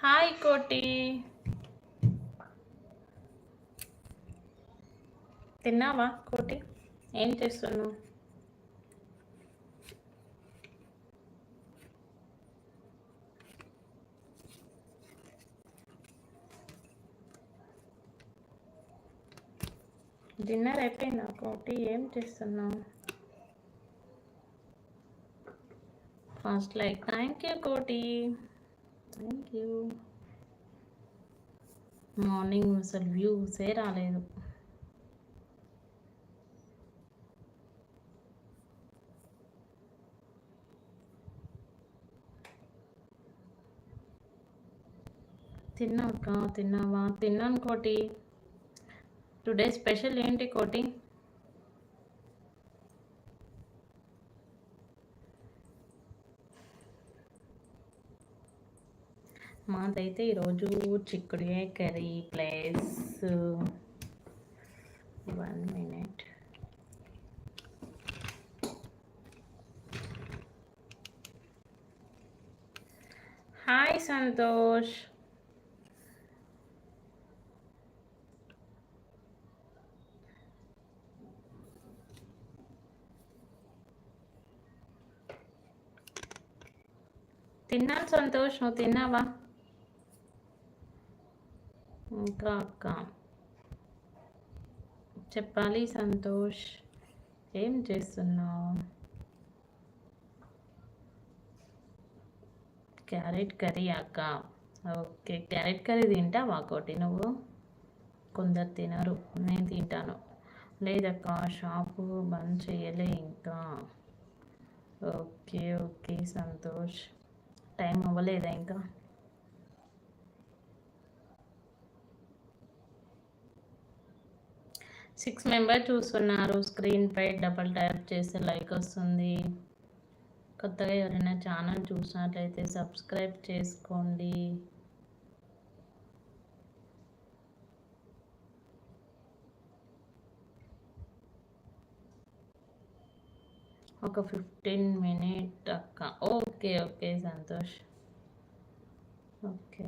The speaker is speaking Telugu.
హాయ్ కోటి. తిన్నావా కోటి? ఏం చేస్తున్నావు? డిన్నర్ అయిపోయింది కోటి? ఏం చేస్తున్నావు? First like thank you Koti. Thank you morning అసలు వ్యూసే రాలేదు తిన్నాక తిన్నావా? తిన్నాను కోటి. టుడే స్పెషల్ ఏంటి కోటి? మాదైతే ఈరోజు చిక్కుడే curry plus one minute. Hi Santosh. తిన్నాను సంతోష్ నువ్వు తిన్నావా? ఇంకా అక్క. చెప్పాలి సంతోష్. ఏం చేస్తున్నావు? క్యారెట్ కర్రీ అక్క. ఓకే క్యారెట్ కర్రీ తింటావా ఒకటి నువ్వు? కొందరు తినరు నేను తింటాను. లేదక్క షాపు బంద్ చేయలే ఇంకా. Okay okay Santosh. టైం అవ్వలేదా ఇంకా? సిక్స్ మెంబర్ చూస్తున్నారు. స్క్రీన్పై డబల్ ట్యాప్ చేస్తే లైక్ వస్తుంది. కొత్తగా ఎవరైనా ఛానల్ చూసినట్లయితే సబ్స్క్రైబ్ చేసుకోండి. ఒక ఫిఫ్టీన్ మినిట్ అక్క. Okay okay Santosh. ఓకే.